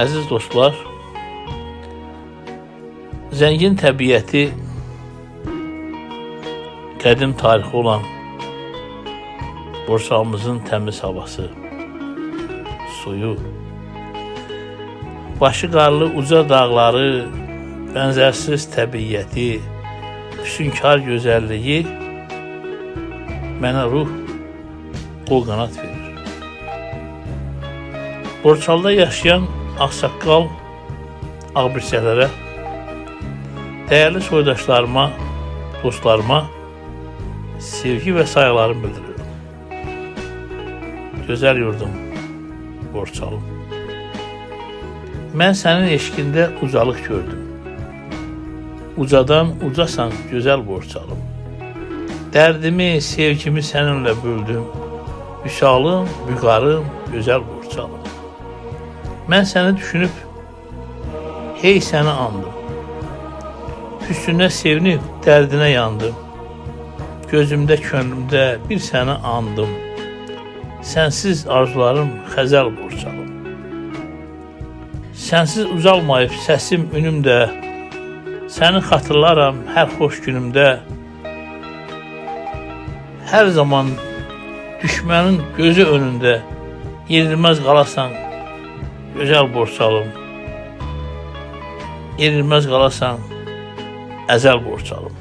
Əziz dostlar, zəngin təbiəti, qədim tarixi olan Borçalımızın təmiz havası, suyu, başı qarlı uca dağları, bənzərsiz təbiəti, füsunkar gözəlliyi mənə ruh, qol qanat verir. Borçalda yaşayan ağsaqqal ağbirçələrə, dəyərli soydaşlarıma, dostlarıma sevgi və sayğılarımı bildiriyorum. Gözəl yurdum, Borçalım. Mən sənin eşqində ucalıq gördüm. Ucadan ucasan gözəl Borçalım. Dərdimi, sevgimi səninlə böldüm. Vüsalım, vüqarım, gözəl Borçalım. Mən səni düşünüb, hey səni andım. Hüsnünə sevinib, dərdinə yandım. Gözümdə, könlümdə bir səni andım. Sənsiz arzularım xəzəl borçalım. Sənsiz ucalmayıb səsim ünümdə. Səni xatırlaram hər xoş günümdə. Hər zaman düşmənin gözü önündə yenilməz qalasan gözəl borçalım. Yenilməz qalasan əzəl borçalım.